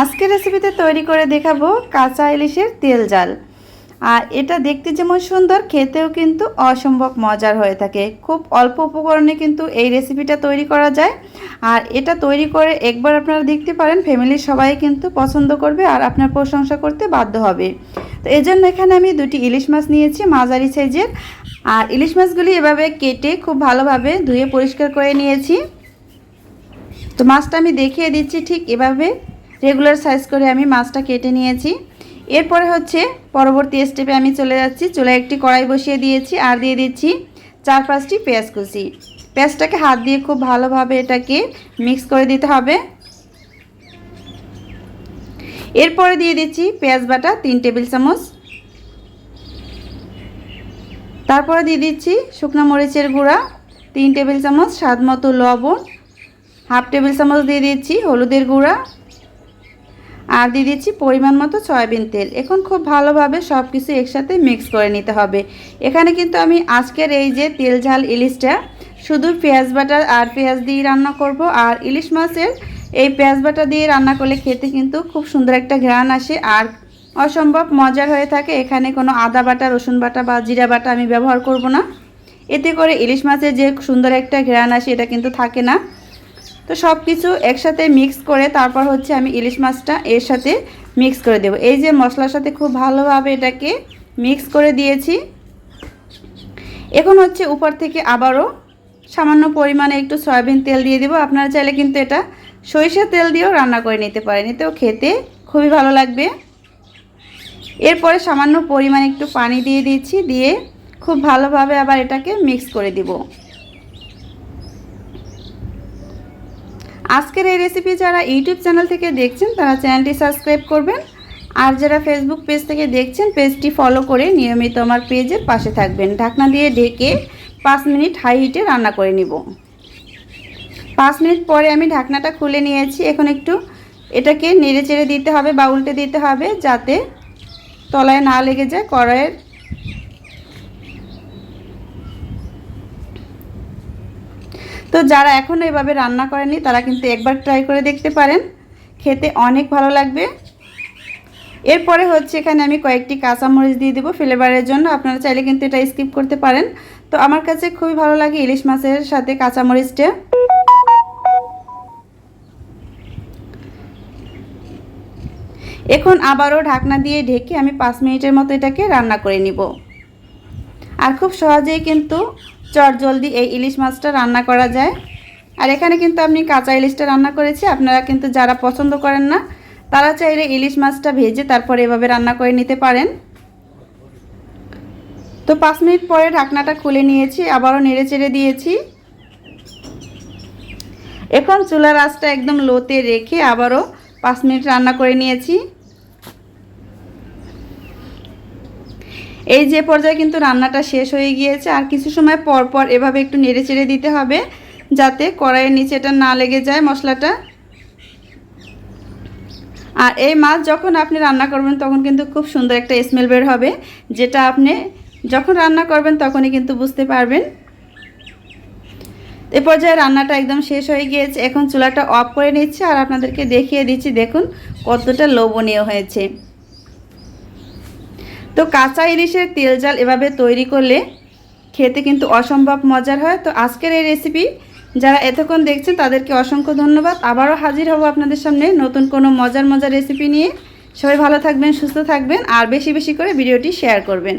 আজকের রেসিপিতে তৈরি করে দেখাবো কাঁচা ইলিশের তেল জাল। আর এটা দেখতে যেমন সুন্দর, খেতেও কিন্তু অসম্ভব মজার হয়ে থাকে। খুব অল্প উপকরণে কিন্তু এই রেসিপিটা তৈরি করা যায়। আর এটা তৈরি করে একবার আপনারা দেখতে পারেন ফ্যামিলির সবাই কিন্তু পছন্দ করবে আর আপনার প্রশংসা করতে বাধ্য হবে। তো এই জন্য এখানে আমি দুটি ইলিশ মাছ নিয়েছি, মাঝারি সাইজের। আর ইলিশ মাছগুলি এভাবে কেটে খুব ভালোভাবে ধুয়ে পরিষ্কার করে নিয়েছি। তো মাছটা আমি দেখিয়ে দিচ্ছি ঠিক এভাবে। রেগুলার সাইজ করে আমি মাছটা কেটে নিয়েছি। এরপরে হচ্ছে পরবর্তী স্টেপে আমি চলে যাচ্ছি। চুলায় একটি কড়াই বসিয়ে দিয়েছি আর দিয়ে দিচ্ছি চার পাঁচটি পেঁয়াজ কুচি। পেঁয়াজটাকে হাত দিয়ে খুব ভালোভাবে এটাকে মিক্স করে দিতে হবে। এরপরে দিয়ে দিচ্ছি পেঁয়াজ বাটা তিন টেবিল চামচ। তারপরে দিয়ে দিচ্ছি শুকনো মরিচের গুঁড়া তিন টেবিল চামচ স্বাদ মতো লবণ। হাফ টেবিল চামচ দিয়ে দিচ্ছি হলুদের গুঁড়া। আর দিয়ে দিচ্ছি পরিমাণ মতো সয়াবিন তেল। এখন খুব ভালোভাবে সব কিছু একসাথে মিক্স করে নিতে হবে। এখানে কিন্তু আমি আজকের এই যে তেল ঝাল ইলিশটা, শুধু পেঁয়াজ বাটা আর পেঁয়াজ দিয়ে রান্না করব। আর ইলিশ মাছের এই পেঁয়াজ বাটা দিয়ে রান্না করলে খেতে কিন্তু খুব সুন্দর একটা ঘ্রাণ আসে। আর অসম্ভব মজার হয়ে থাকে, এখানে কোনো আদা বাটা, রসুন বাটা বা জিরা বাটা আমি ব্যবহার করব না। এতে করে ইলিশ মাছের যে সুন্দর একটা ঘ্রাণ আসে, এটা কিন্তু থাকে না। তো সব কিছু একসাথে মিক্স করে তারপর হচ্ছে আমি ইলিশ মাছটা এর সাথে মিক্স করে দেব। এই যে মশলার সাথে খুব ভালোভাবে এটাকে মিক্স করে দিয়েছি। এখন হচ্ছে উপর থেকে আবারও সামান্য পরিমাণে একটু সয়াবিন তেল দিয়ে দেবো। আপনারা চাইলে কিন্তু এটা সরিষার তেল দিয়েও রান্না করে নিতে পারেন। এতেও খেতে খুবই ভালো লাগবে। এরপরে সামান্য পরিমাণে একটু পানি দিয়ে দিচ্ছি দিয়ে খুব ভালোভাবে আবার এটাকে মিক্স করে দিব। আজকের এই রেসিপি যারা ইউটিউব চ্যানেল থেকে দেখছেন, তারা চ্যানেলটি সাবস্ক্রাইব করবেন। আর যারা ফেসবুক পেজ থেকে দেখছেন পেজটি ফলো করে নিয়মিত আমার পেজের পাশে থাকবেন। ঢাকনা দিয়ে ঢেকে পাঁচ মিনিট হাই হিটে রান্না করে নিব। পাঁচ মিনিট পরে আমি ঢাকনাটা খুলে নিয়েছি। এখন একটু এটাকে নেড়ে চেড়ে দিতে হবে বা উল্টে দিতে হবে, যাতে তলায় না লেগে যায় কড়াইয়ের তো যারা এখনও এভাবে রান্না করেনি, তারা কিন্তু একবার ট্রাই করে দেখতে পারেন। খেতে অনেক ভালো লাগবে। এরপরে হচ্ছে এখানে আমি কয়েকটি কাঁচামরিচ দিয়ে দেবো ফ্লেভারের জন্য। আপনারা চাইলে কিন্তু এটা স্কিপ করতে পারেন। তো আমার কাছে খুবই ভালো লাগে ইলিশ মাছের সাথে কাঁচামরিচটা। এখন আবারও ঢাকনা দিয়ে ঢেকে আমি পাঁচ মিনিটের মতো এটাকে রান্না করে নিব। আর খুব সহজেই কিন্তু চট জলদি এই ইলিশ মাছটা রান্না করা যায়। আর এখানে কিন্তু আমি কাঁচা ইলিশটা রান্না করেছি। আপনারা কিন্তু যারা পছন্দ করেন না, তারা চাইলে ইলিশ মাছটা ভেজে তারপর এভাবে রান্না করে নিতে পারেন। তো পাঁচ মিনিট পরে ঢাকনাটা খুলে নিয়েছি, আবারও নেড়ে চেড়ে দিয়েছি। এখন চুলার আঁচটা একদম লোতে রেখে আবারও পাঁচ মিনিট রান্না করে নিয়েছি। এই যে পর্যায়ে কিন্তু রান্নাটা শেষ হয়ে গিয়েছে। আর কিছু সময় পর পর এভাবে একটু নেড়ে চেড়ে দিতে হবে, যাতে কড়াইয়ের নিচে এটা না লেগে যায় মশলাটা। আর এই মাছ যখন আপনি রান্না করবেন, তখন কিন্তু খুব সুন্দর একটা স্মেল বের হবে, যেটা আপনি যখন রান্না করবেন, তখনই কিন্তু বুঝতে পারবেন। এ পর্যায়ে রান্নাটা একদম শেষ হয়ে গিয়েছে। এখন চুলাটা অফ করে নিচ্ছে, আর আপনাদেরকে দেখিয়ে দিচ্ছি, দেখুন কতটা লোভনীয় হয়েছে। তো কাঁচা ইলিশের তেল জাল এভাবে তৈরি করলে খেতে কিন্তু অসম্ভব মজার হয়। তো আজকের এই রেসিপি যারা এতক্ষণ দেখছেন, তাদেরকে অসংখ্য ধন্যবাদ। আবারও হাজির হব আপনাদের সামনে নতুন কোনো মজার মজার রেসিপি নিয়ে। সবাই ভালো থাকবেন, সুস্থ থাকবেন, আর বেশি বেশি করে ভিডিওটি শেয়ার করবেন।